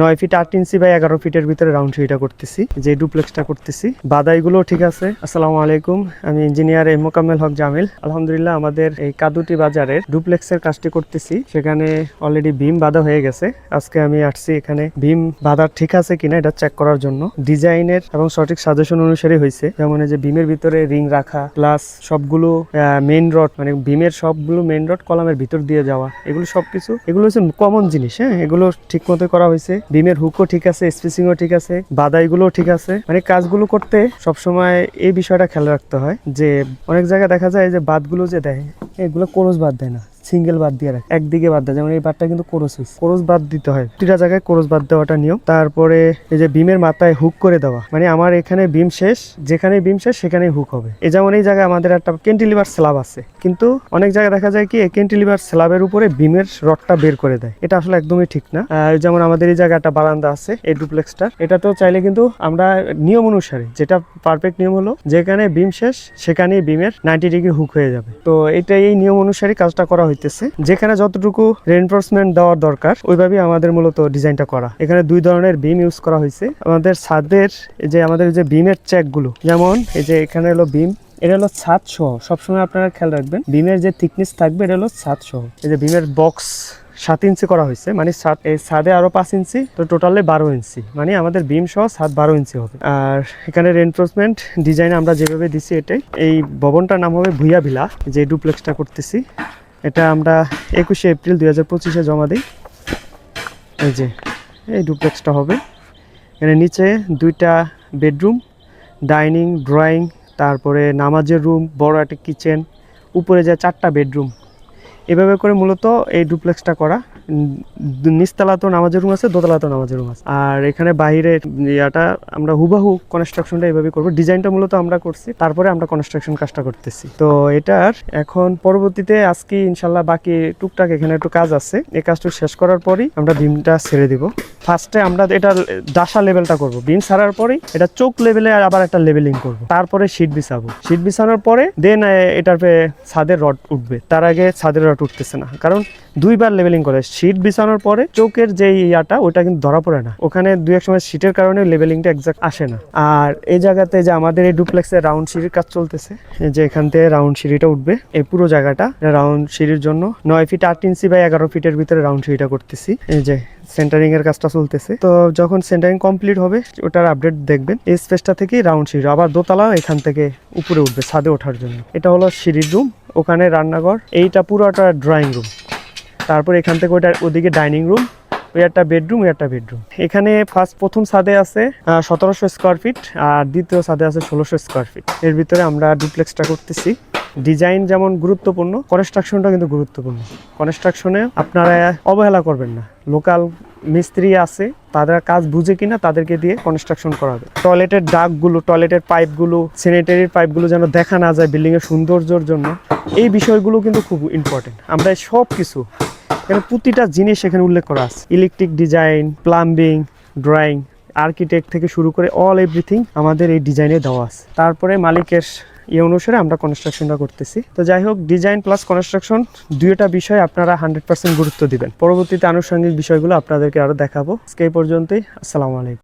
নয় ফিট আট inch by এগারো ফিটের ভিতরে রাউন্ড সিঁড়িটা করতেছি, যে ডুপ্লেক্সটা করতেছি। বাদাইগুলো ঠিক আছে। আসসালামু আলাইকুম। আমি ইঞ্জিনিয়ার এ মোকাম্মেল হক জামিল। আলহামদুলিল্লাহ, আমাদের এই কাদুটি বাজারের ডুপ্লেক্সের কাজটি করতেছি। সেখানে অলরেডি ভীম বাঁধা হয়ে গেছে। আজকে আমি আসছি এখানে। ভীম বাঁধা ঠিক আছে কিনা এটা চেক করার জন্য। ডিজাইনের এবং সঠিক সাজেশন অনুসারে হয়েছে যেমন যে বিমের ভিতরে রিং রাখা প্লাস সবগুলো মেইন রড মানে ভীমের সবগুলো মেইন রড কলামের ভিতর দিয়ে যাওয়া। এগুলো সবকিছু, এগুলো হচ্ছে কমন জিনিস হ্যাঁ? এগুলো ঠিক মতো করা হয়েছে বিমের হুকও ঠিক আছে স্পেসিংও ঠিক আছে বাদাইগুলো ঠিক আছে। মানে কাজগুলো করতে সবসময় এই বিষয়টা খেয়াল রাখতে হয় যে অনেক জায়গায় দেখা যায় যে বাদগুলো যে দেয়, এগুলো কোরস বাদ দেয় না সিঙ্গেল বাদ দিয়ে রাখে। একদিকে বাদ দেয়, যেমন এই বাদটা কিন্তু কোরস হয়েছে। কোরস বাদ দিতে হয়। প্রতিটা জায়গায় কোরস বাদ দেওয়াটা নিয়ম। তারপরে এই যে বিমের মাথায় হুক করে দেওয়া মানে আমার এখানে বিম শেষ, যেখানে বিম শেষ সেখানেই হুক হবে। এই যেমন এই জায়গায় আমাদের একটা ক্যান্টিলিভার স্ল্যাব আছে। কিন্তু অনেক জায়গায় দেখা যায় কি ক্যান্টিলিভার স্ল্যাবের উপরে বিমের রডটা বের করে দেয়। এটা আসলে একদমই ঠিক না। যেমন আমাদের এই জায়গায় একটা বারান্দা আছে, এই ডুপ্লেক্সটার এটা তো চাইলে কিন্তু আমরা নিয়ম অনুসারে, যেটা পারফেক্ট নিয়ম হলো, যেখানে বিম শেষ, সেখানেই বিমের নাইনটি ডিগ্রি হুক হয়ে যাবে। তো এটা এই নিয়ম অনুসারে কাজটা করা হইতেছে। যেখানে যতটুকু রেনফোর্সমেন্ট দেওয়ার দরকার, ওইভাবেই আমাদের মূলত ডিজাইনটা করা। এখানে দুই ধরনের বিম ইউজ করা হয়েছে আমাদের ছাদের যে আমাদের যে বিমের চেকগুলো যেমন এই যে এখানে হলো বিম এটা হলো ছাদ সহ। সবসময় আপনারা খেয়াল রাখবেন, বিমের যে থিকনেস থাকবে এটা হলো ছাদ সহ। এই যে বিমের বক্স সাত ইঞ্চি করা হয়েছে মানে সাত, এই ছাদে আরও পাঁচ ইঞ্চি, তো টোটালে বারো ইঞ্চি মানে আমাদের বিম সহ ছাদ বারো ইঞ্চি হবে। আর এখানে রেনফোর্সমেন্ট ডিজাইন আমরা যেভাবে দিছি এটাই, এই ভবনটার নাম হবে ভুইয়া ভিলা, যে ডুপ্লেক্সটা করতেছি। এটা আমরা একুশে এপ্রিল দুই হাজার পঁচিশে জমা দিই। এই যে, এই ডুপ্লেক্সটা হবে। এখানে নিচে দুইটা বেডরুম ডাইনিং ড্রয়িং তারপরে নামাজের রুম, বড় একটা কিচেন, উপরে যায় চারটা বেডরুম। এভাবে করে মূলত এই ডুপ্লেক্সটা করা। নিচতলাতেও নামাজের রুম আছে, দোতলাতেও নামাজের রুম আছে। আর এখানে বাইরে ইয়াটা আমরা হুবাহু কনস্ট্রাকশনটা এভাবে করব। ডিজাইনটা মূলত আমরা করছি, তারপরে আমরা কনস্ট্রাকশন কাজটা করতেছি। তো এটার এখন পরবর্তীতে আজকে ইনশাল্লাহ বাকি টুকটাক এখানে একটু কাজ আছে। এই কাজটা শেষ করার পরই আমরা বিমটা ছেড়ে দিব। ফার্স্টে আমরা এটা ডাসা লেভেলটা করব। বিম ছাড়ার পরেই এটা চোখ লেভেলে আবার একটা লেভেলিং করব। তারপরে শীট বিছাবো। শীট বিছানোর পরে দেন এটার ছাদের রড উঠবে। তার আগে ছাদের রড উঠতেছে না। কারণ দুইবার লেভেলিং করে। শীট বিছানোর পরে চোখের যে ইয়াটা ওটা কিন্তু ধরা পড়ে না। ওখানে দুই এক সময় শীটের কারণে লেভেলিংটা এক্সাক্ট আসে না। আর এই জায়গাতে যে আমাদের এই ডুপ্লেক্সের রাউন্ড সিঁড়ির কাজ চলতেছে যে এখান থেকে রাউন্ড সিঁড়িটা উঠবে, এই পুরো জায়গাটা রাউন্ড সিঁড়ির জন্য নয় ফিট আট ইঞ্চি বা এগারো ফিটের ভিতরে রাউন্ড সিঁড়িটা করতেছি। এই যে সেন্টারিং এর কাজটা চলতেছে। তো যখন সেন্টারিং কমপ্লিট হবে, ওটার আপডেট দেখবেন। এই স্পেসটা থেকে রাউন্ড সিঁড়ি, আবার দোতলা এখান থেকে উপরে উঠবে ছাদে ওঠার জন্য। এটা হলো সিঁড়ির রুম ওখানে রান্নাঘর। এইটা পুরোটা ড্রয়িং রুম তারপর এখান থেকে ওইটা ওদিকে ডাইনিং রুম ওই একটা বেডরুম ওই একটা বেডরুম এখানে ফার্স্ট প্রথম ছাদে আছে সতেরোশো স্কোয়ার ফিট আর দ্বিতীয় ছাদে আছে ষোলোশো স্কোয়ার ফিট এর ভিতরে আমরা ডুপ্লেক্সটা করতেছি। ডিজাইন যেমন গুরুত্বপূর্ণ কনস্ট্রাকশনটা কিন্তু গুরুত্বপূর্ণ। কনস্ট্রাকশনে আপনারা অবহেলা করবেন না। লোকাল মিস্ত্রি আছে তারা কাজ বুঝে কিনা তাদেরকে দিয়ে কনস্ট্রাকশন করা হবে টয়লেটের ডাকগুলো টয়লেটের পাইপগুলো স্যানিটারির পাইপগুলো যেন দেখা না যায় বিল্ডিংয়ের সৌন্দর্যর জন্য, এই বিষয়গুলো কিন্তু খুব ইম্পর্টেন্ট আমরা সব কিছু এখানে প্রতিটা জিনিস এখানে উল্লেখ করা আছে। Electric design plumbing drawing architect থেকে শুরু করে অল এভরিথিং আমাদের এই ডিজাইনে দেওয়া আছে। তারপরে মালিকের ইয়ে অনুসারে আমরা কনস্ট্রাকশনটা করতেছি। তো যাই হোক ডিজাইন প্লাস কনস্ট্রাকশন দুইটা বিষয় আপনারা হান্ড্রেড পার্সেন্ট গুরুত্ব দিবেন। পরবর্তীতে আনুষঙ্গিক বিষয়গুলো আপনাদেরকে আরও দেখাবো। আজকে এই পর্যন্তই, আসসালামু আলাইকুম।